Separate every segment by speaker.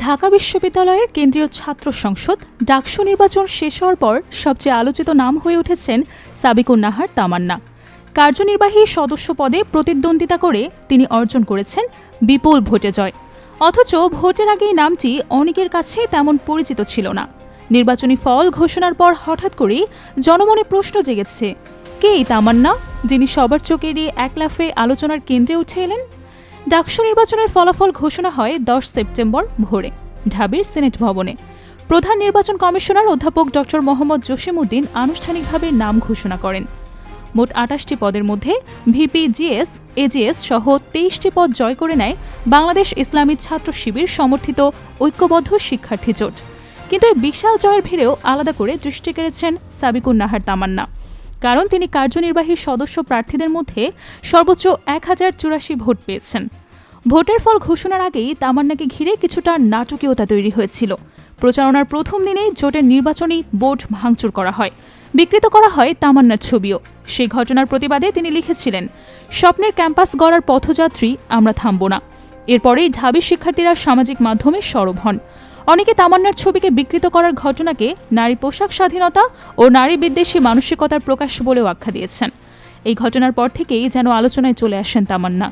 Speaker 1: ঢাকা বিশ্ববিদ্যালয়ের কেন্দ্রীয় ছাত্র সংসদ ডাকসু নির্বাচন শেষ হওয়ার পর সবচেয়ে আলোচিত নাম হয়ে উঠেছেন সাবিকুন নাহার তামান্না। কার্যনির্বাহী সদস্য পদে প্রতিদ্বন্দ্বিতা করে তিনি অর্জন করেছেন বিপুল ভোটে জয়। অথচ ভোটের আগে নামটি অনেকের কাছে তেমন পরিচিত ছিল না। নির্বাচনী ফল ঘোষণার পর হঠাৎ করেই জনমনে প্রশ্ন জেগেছে, কে এই তামান্না, যিনি সবার চোখ এড়িয়ে এক লাফে আলোচনার কেন্দ্রে উঠে এলেন? ডাকসু নির্বাচনের ফলাফল ঘোষণা হয় দশ সেপ্টেম্বর ভোরে, ঢাবির সিনেট ভবনে। প্রধান নির্বাচন কমিশনার অধ্যাপক ড. মোহাম্মদ জসিমউদ্দিন আনুষ্ঠানিকভাবে নাম ঘোষণা করেন। মোট আটাশটি পদের মধ্যে ভিপি, জিএস, এজিএস সহ তেইশটি পদ জয় করে নেয় বাংলাদেশ ইসলামী ছাত্র শিবির সমর্থিত ঐক্যবদ্ধ শিক্ষার্থী জোট। কিন্তু এই বিশাল জয়ের ভিড়েও আলাদা করে দৃষ্টি কেড়েছেন সাবিকুন নাহার তামান্না। কারণ তিনি কার্যনির্বাহী সদস্য প্রার্থীদের মধ্যে সর্বোচ্চ এক হাজার চুরাশি ভোট পেয়েছেন। ভোটের ফল ঘোষণার আগেই তামান্নাকে ঘিরে কিছুটা নাটকীয়তা তৈরি হয়েছিল। প্রচারণার প্রথম দিনেই জোটের নির্বাচনী বোর্ড ভাঙচুর করা হয়। বিকৃত করা হয় তামান্নার ছবিও। সেই ঘটনার প্রতিবাদে তিনি লিখেছিলেন, স্বপ্নের ক্যাম্পাস গড়ার পথযাত্রী, আমরা থামব না। এরপরেই ঢাবি শিক্ষার্থীরা সামাজিক মাধ্যমে সরব হন। অনেকে তামান্নার ছবিকে বিকৃত করার ঘটনাকে নারী পোশাক স্বাধীনতা ও নারী বিদ্বেষী মানসিকতার প্রকাশ বলেও আখ্যা দিয়েছেন। এই ঘটনার পর থেকেই যেন আলোচনায় চলে আসেন তামান্না।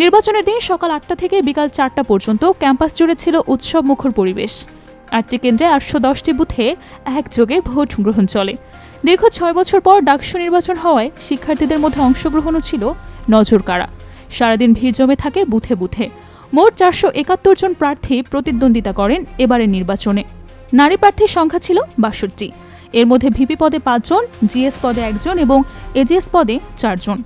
Speaker 1: নির্বাচনের দিন সকাল আটটা থেকে বিকাল চারটা পর্যন্ত ক্যাম্পাস জুড়ে ছিল উৎসব মুখর পরিবেশ। আটটি কেন্দ্রে আটশো দশটি বুথে একযোগে ভোট গ্রহণ চলে। দীর্ঘ ছয় বছর পর ডাকসু নির্বাচন হওয়ায় শিক্ষার্থীদের মধ্যে অংশগ্রহণও ছিল নজর কাড়া সারাদিন ভিড় জমে থাকে বুথে বুথে। মোট চারশো একাত্তর জন প্রার্থী প্রতিদ্বন্দ্বিতা করেন এবারের নির্বাচনে। নারী প্রার্থীর সংখ্যা ছিল বাষট্টি। এর মধ্যে ভিপি পদে পাঁচজন, জিএস পদে একজন এবং এজিএস পদে চারজন।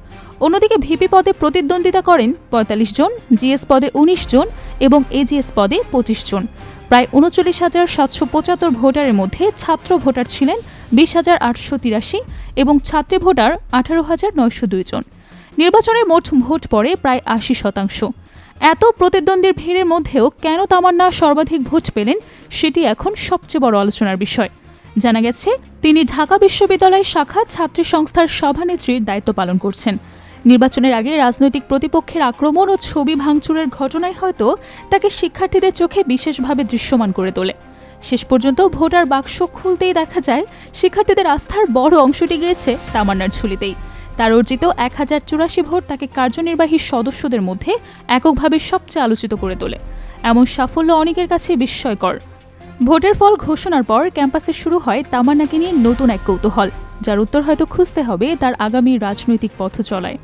Speaker 1: অন্যদিকে ভিপি পদে প্রতিদ্বন্দ্বিতা করেন পঁয়তাল্লিশ জন, জিএস পদে উনিশ জন এবং এজিএস পদে পঁচিশ জন। প্রায় উনচল্লিশ হাজার সাতশো পঁচাত্তর ভোটারের মধ্যে ছাত্র ভোটার ছিলেন বিশ হাজার আটশো তিরাশি এবং ছাত্রী ভোটার আঠারো হাজার নয়শো দুই জন। নির্বাচনে মোট ভোট পড়ে প্রায় আশি শতাংশ। এত প্রতিদ্বন্দ্বীর ভিড়ের মধ্যেও কেন তামান্না সর্বাধিক ভোট পেলেন সেটি এখন সবচেয়ে বড় আলোচনার বিষয়। জানা গেছে, তিনি ঢাকা বিশ্ববিদ্যালয় শাখা ছাত্রী সংস্থার সভানেত্রীর দায়িত্ব পালন করছেন। নির্বাচনের আগে রাজনৈতিক প্রতিপক্ষের আক্রমণ ও ছবি ভাঙচুরের ঘটনায় হয়তো তাকে শিক্ষার্থীদের চোখে বিশেষভাবে দৃশ্যমান করে তোলে। শেষ পর্যন্ত ভোটার বাক্স খুলতেই দেখা যায়, শিক্ষার্থীদের আস্থার বড় অংশটি গিয়েছে তামান্নার ঝুলিতেই। তার অর্জিত এক হাজার চুরাশি ভোট তাকে কার্যনির্বাহী সদস্যদের মধ্যে এককভাবে সবচেয়ে আলোচিত করে তোলে। এমন সাফল্য অনেকের কাছে বিস্ময়কর। ভোটের ফল ঘোষণার পর ক্যাম্পাসে শুরু হয় তামান্নাকে নিয়ে নতুন এক কৌতূহল, যার উত্তর হয়তো খুঁজতে হবে তার আগামী রাজনৈতিক পথ চলায়।